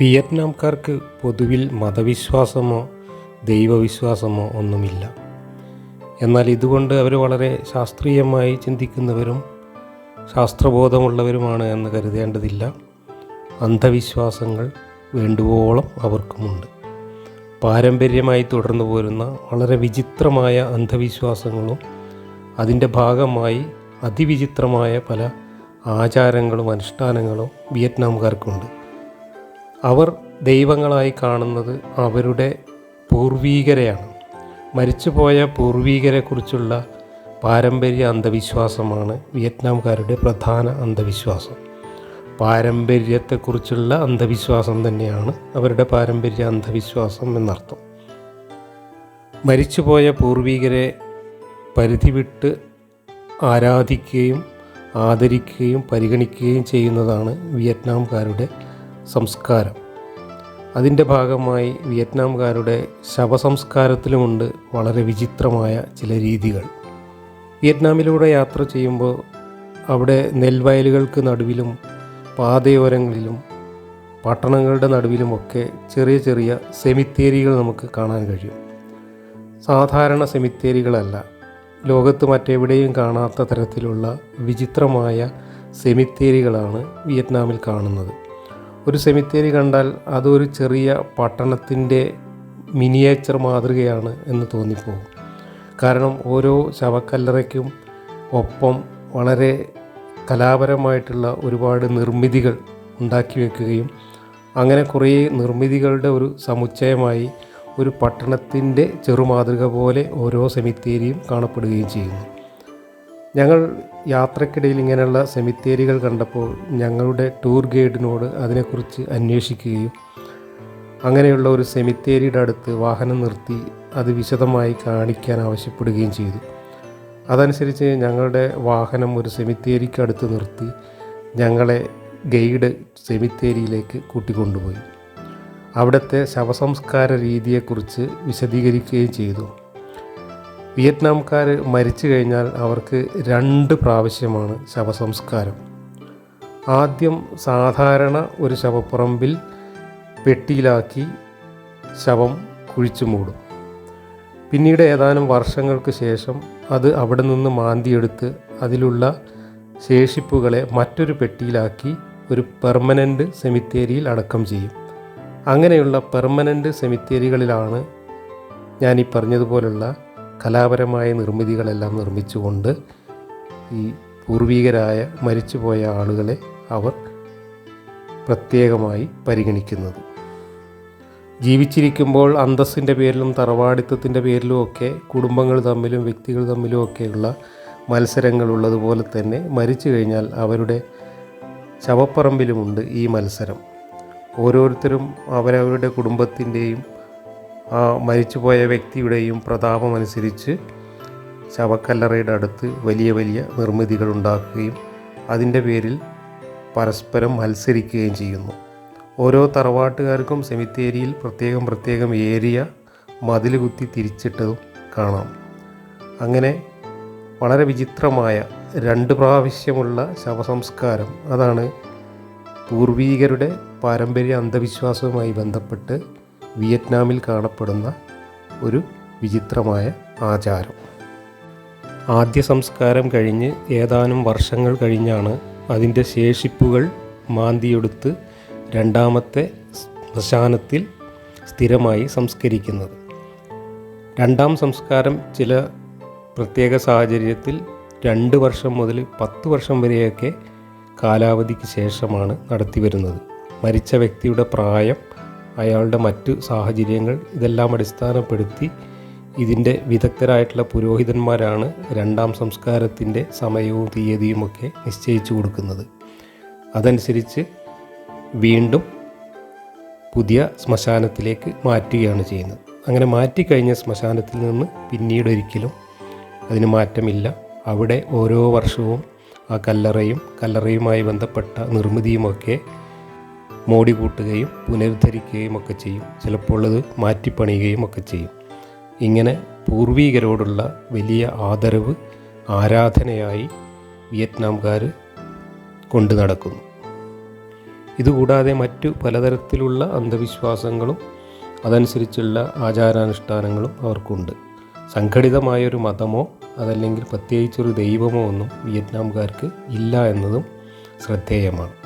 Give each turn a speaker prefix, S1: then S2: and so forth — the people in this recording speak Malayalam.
S1: വിയറ്റ്നാംകാർക്ക് പൊതുവിൽ മതവിശ്വാസമോ ദൈവവിശ്വാസമോ ഒന്നുമില്ല. എന്നാൽ ഇതുകൊണ്ട് അവർ വളരെ ശാസ്ത്രീയമായി ചിന്തിക്കുന്നവരും ശാസ്ത്രബോധമുള്ളവരുമാണ് എന്ന് കരുതേണ്ടതില്ല. അന്ധവിശ്വാസങ്ങൾ വേണ്ടുവോളം അവർക്കുമുണ്ട്. പാരമ്പര്യമായി തുടർന്നു പോരുന്ന വളരെ വിചിത്രമായ അന്ധവിശ്വാസങ്ങളും അതിന്റെ ഭാഗമായി അതിവിചിത്രമായ പല ആചാരങ്ങളും അനുഷ്ഠാനങ്ങളും വിയറ്റ്നാംകാർക്കുണ്ട്. അവർ ദൈവങ്ങളായി കാണുന്നത് അവരുടെ പൂർവീകരെയാണ്. മരിച്ചുപോയ പൂർവീകരെക്കുറിച്ചുള്ള പാരമ്പര്യ അന്ധവിശ്വാസമാണ് വിയറ്റ്നാംകാരുടെ പ്രധാന അന്ധവിശ്വാസം. പാരമ്പര്യത്തെക്കുറിച്ചുള്ള അന്ധവിശ്വാസം തന്നെയാണ് അവരുടെ പാരമ്പര്യ അന്ധവിശ്വാസം എന്നർത്ഥം. മരിച്ചുപോയ പൂർവീകരെ പരിധിവിട്ട് ആരാധിക്കുകയും ആദരിക്കുകയും പരിഗണിക്കുകയും ചെയ്യുന്നതാണ് വിയറ്റ്നാംകാരുടെ സംസ്കാരം. അതിന്റെ ഭാഗമായി വിയറ്റ്നാംകാരുടെ ശവസംസ്കാരത്തിലുമുണ്ട് വളരെ വിചിത്രമായ ചില രീതികൾ. വിയറ്റ്നാമിലൂടെ യാത്ര ചെയ്യുമ്പോൾ അവിടെ നെൽവയലുകൾക്ക് നടുവിലും പാതയോരങ്ങളിലും പട്ടണങ്ങളുടെ നടുവിലുമൊക്കെ ചെറിയ ചെറിയ സെമിത്തേരികൾ നമുക്ക് കാണാൻ കഴിയും. സാധാരണ സെമിത്തേരികളല്ല. ലോകത്ത് മറ്റെവിടെയും കാണാത്ത തരത്തിലുള്ള വിചിത്രമായ സെമിത്തേരികളാണ് വിയറ്റ്നാമിൽ കാണുന്നത്. ഒരു സെമിത്തേരി കണ്ടാൽ അതൊരു ചെറിയ പട്ടണത്തിന്റെ മിനിയേച്ചർ മാതൃകയാണ് എന്ന് തോന്നിപ്പോകും. കാരണം ഓരോ ശവക്കല്ലറയ്ക്കും ഒപ്പം വളരെ കലാപരമായിട്ടുള്ള ഒരുപാട് നിർമ്മിതികൾ ഉണ്ടാക്കി വെക്കുകയും അങ്ങനെ കുറേ നിർമ്മിതികളുടെ ഒരു സമുച്ചയമായി ഒരു പട്ടണത്തിന്റെ ചെറുമാതൃക പോലെ ഓരോ സെമിത്തേരിയും കാണപ്പെടുകയും ചെയ്യുന്നു. ഞങ്ങൾ യാത്രക്കിടയിൽ ഇങ്ങനെയുള്ള സെമിത്തേരികൾ കണ്ടപ്പോൾ ഞങ്ങളുടെ ടൂർ ഗൈഡിനോട് അതിനെക്കുറിച്ച് അന്വേഷിക്കുകയും അങ്ങനെയുള്ള ഒരു സെമിത്തേരിയുടെ അടുത്ത് വാഹനം നിർത്തി അത് വിശദമായി കാണിക്കാൻ ആവശ്യപ്പെടുകയും ചെയ്തു. അതനുസരിച്ച് ഞങ്ങളുടെ വാഹനം ഒരു സെമിത്തേരിക്ക് അടുത്ത് നിർത്തി ഞങ്ങളെ ഗൈഡ് സെമിത്തേരിയിലേക്ക് കൂട്ടിക്കൊണ്ടുപോയി. അവിടുത്തെ ശവസംസ്കാര രീതിയെക്കുറിച്ച് വിശദീകരിക്കുകയും ചെയ്തു. വിയറ്റ്നാംകാർ മരിച്ചു കഴിഞ്ഞാൽ അവർക്ക് രണ്ട് പ്രാവശ്യമാണ് ശവസംസ്കാരം. ആദ്യം സാധാരണ ഒരു ശവപ്പുറമ്പിൽ പെട്ടിയിലാക്കി ശവം കുഴിച്ചു മൂടും. പിന്നീട് ഏതാനും വർഷങ്ങൾക്ക് ശേഷം അത് അവിടെ നിന്ന് മാന്തിയെടുത്ത് അതിലുള്ള ശേഷിപ്പുകളെ മറ്റൊരു പെട്ടിയിലാക്കി ഒരു പെർമനന്റ് സെമിത്തേരിയിൽ അടക്കം ചെയ്യും. അങ്ങനെയുള്ള പെർമനന്റ് സെമിത്തേരികളിലാണ് ഞാൻ ഈ പറഞ്ഞതുപോലുള്ള കലാപരമായ നിർമ്മിതികളെല്ലാം നിർമ്മിച്ചുകൊണ്ട് ഈ പൂർവികരായ മരിച്ചുപോയ ആളുകളെ അവർ പ്രത്യേകമായി പരിഗണിക്കുന്നത്. ജീവിച്ചിരിക്കുമ്പോൾ അന്തസ്സിന്റെ പേരിലും തറവാടിത്തത്തിന്റെ പേരിലും ഒക്കെ കുടുംബങ്ങൾ തമ്മിലും വ്യക്തികൾ തമ്മിലും ഒക്കെയുള്ള മത്സരങ്ങൾ ഉള്ളതുപോലെ തന്നെ മരിച്ചു കഴിഞ്ഞാൽ അവരുടെ ശവപ്പറമ്പിലുമുണ്ട് ഈ മത്സരം. ഓരോരുത്തരും അവരവരുടെ കുടുംബത്തിന്റെയും ആ മരിച്ചുപോയ വ്യക്തിയുടെയും പ്രതാപമനുസരിച്ച് ശവക്കല്ലറയുടെ അടുത്ത് വലിയ വലിയ നിർമ്മിതികൾ ഉണ്ടാക്കുകയും അതിന്റെ പേരിൽ പരസ്പരം മത്സരിക്കുകയും ചെയ്യുന്നു. ഓരോ തറവാട്ടുകാർക്കും സെമിത്തേരിയിൽ പ്രത്യേകം പ്രത്യേകം ഏരിയ മതിൽ കുത്തി തിരിച്ചിട്ടതും കാണാം. അങ്ങനെ വളരെ വിചിത്രമായ രണ്ട് പ്രാവശ്യമുള്ള ശവസംസ്കാരം അതാണ് പൂർവീകരുടെ പാരമ്പര്യ അന്ധവിശ്വാസവുമായി ബന്ധപ്പെട്ട് വിയറ്റ്നാമിൽ കാണപ്പെടുന്ന ഒരു വിചിത്രമായ ആചാരം. ആദ്യ സംസ്കാരം കഴിഞ്ഞ് ഏതാനും വർഷങ്ങൾ കഴിഞ്ഞാണ് അതിന്റെ ശേഷിപ്പുകൾ മാന്തിയെടുത്ത് രണ്ടാമത്തെ ശ്മശാനത്തിൽ സ്ഥിരമായി സംസ്കരിക്കുന്നത്. രണ്ടാം സംസ്കാരം ചില പ്രത്യേക സാഹചര്യത്തിൽ രണ്ട് വർഷം മുതൽ പത്ത് വർഷം വരെയൊക്കെ കാലാവധിക്ക് ശേഷമാണ് നടത്തിവരുന്നത്. മരിച്ച വ്യക്തിയുടെ പ്രായം അയാളുടെ മറ്റു സാഹചര്യങ്ങൾ ഇതെല്ലാം അടിസ്ഥാനപ്പെടുത്തി ഇതിന്റെ വിദഗ്ധരായിട്ടുള്ള പുരോഹിതന്മാരാണ് രണ്ടാം സംസ്കാരത്തിന്റെ സമയവും തീയതിയുമൊക്കെ നിശ്ചയിച്ചു കൊടുക്കുന്നത്. അതനുസരിച്ച് വീണ്ടും പുതിയ ശ്മശാനത്തിലേക്ക് മാറ്റുകയാണ് ചെയ്യുന്നത്. അങ്ങനെ മാറ്റിക്കഴിഞ്ഞ ശ്മശാനത്തിൽ നിന്ന് പിന്നീടൊരിക്കലും അതിന് മാറ്റമില്ല. അവിടെ ഓരോ വർഷവും ആ കല്ലറയും കല്ലറയുമായി ബന്ധപ്പെട്ട നിർമ്മിതിയുമൊക്കെ മോടി കൂട്ടുകയും പുനരുദ്ധരിക്കുകയും ഒക്കെ ചെയ്യും. ചിലപ്പോൾ അത് മാറ്റിപ്പണിയുകയും ഒക്കെ ചെയ്യും. ഇങ്ങനെ പൂർവീകരോടുള്ള വലിയ ആദരവ് ആരാധനയായി വിയറ്റ്നാംകാർ കൊണ്ടു നടക്കുന്നു. ഇതുകൂടാതെ മറ്റു പലതരത്തിലുള്ള അന്ധവിശ്വാസങ്ങളും അതനുസരിച്ചുള്ള ആചാരാനുഷ്ഠാനങ്ങളും അവർക്കുണ്ട്. സംഘടിതമായൊരു മതമോ അതല്ലെങ്കിൽ പ്രത്യേകിച്ചൊരു ദൈവമോ ഒന്നും വിയറ്റ്നാംകാർക്ക് ഇല്ല എന്നതും ശ്രദ്ധേയമാണ്.